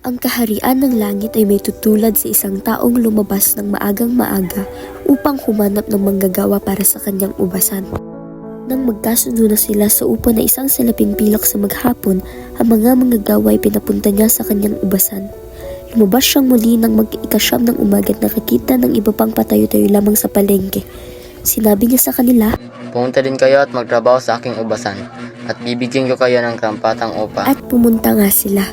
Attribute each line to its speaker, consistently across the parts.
Speaker 1: Ang kaharian ng langit ay may tutulad sa isang taong lumabas ng maagang maaga upang humanap ng manggagawa para sa kanyang ubasan. Nang magkasundo na sila sa upo na isang salaping pilak sa maghapon, ang mga manggagawa ay pinapunta niya sa kanyang ubasan. Lumabas siyang muli nang mag-ikasyam ng umaga at nakakita ng iba pang patayo-tayo lamang sa palengke. Sinabi niya sa kanila
Speaker 2: Pumunta din kayo at magtrabaho sa aking ubasan, at bibigyan ko kayo ng karampatang upa.
Speaker 1: at pumunta nga sila.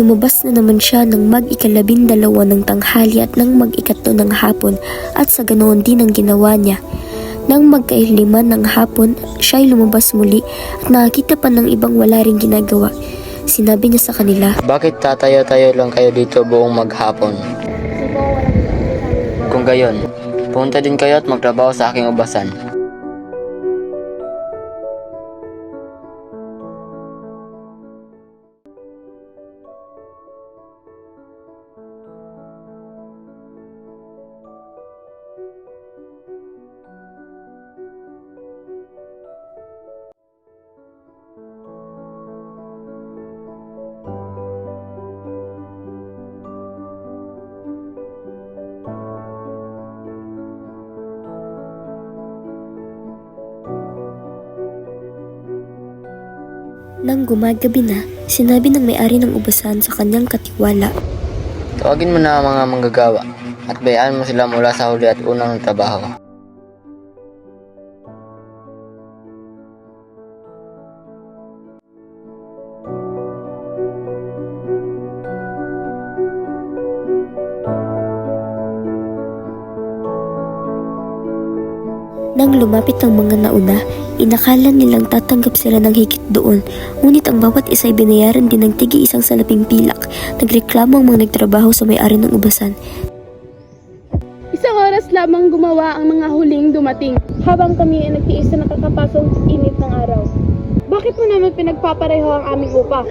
Speaker 1: Lumabas na naman siya ng mag-ikalabing dalawa ng tanghali at nang mag-ikatlo ng hapon at sa ganoon din ang ginawa niya. Nang magkailiman ng hapon, siya ay lumabas muli at nakakita pa ng ibang wala ring ginagawa. Sinabi niya sa kanila,
Speaker 2: Bakit tatayo-tayo lang kayo dito buong maghapon? Kung gayon, pumunta din kayo at magtrabaho sa aking ubasan.
Speaker 1: Nang gumagabi na, sinabi ng may-ari ng ubasan sa kanyang katiwala,
Speaker 2: Tawagin mo na ang mga manggagawa, at bayaan mo sila mula sa huli at unang trabaho.
Speaker 1: Nang lumapit ang mga nauna, inakala nilang tatanggap sila ng higit doon. Ngunit ang bawat isa ay binayaran din ng tigi isang salaping pilak. Nagreklamo ang mga nagtrabaho sa may-ari ng ubasan.
Speaker 3: Isang oras lamang gumawa ang mga huling dumating habang kami ay nagtiis sa nakakapasong init ng araw. Bakit mo naman pinagpapareho ang aming upa?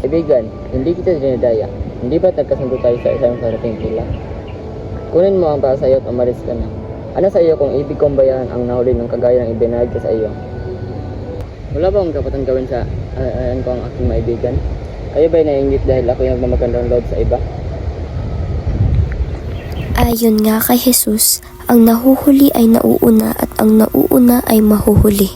Speaker 2: Kaibigan, hindi kita dinadaya. Hindi ba nagkasundo tayo sa isang sarating pila? Kunin mo ang para sa iyo at umalis ka na. Ano sa iyo kung ibig kong bayaran ang nahuli ng kagaya ng ibinayad ko sa iyo? Wala ba akong kapatang gawin sa ayan ko ang aking maibigan? Kayo ba'y naiingit dahil ako yung nagmamagandang loob sa iba?
Speaker 1: Ayon nga kay Jesus, ang nahuhuli ay nauuna at ang nauuna ay mahuhuli.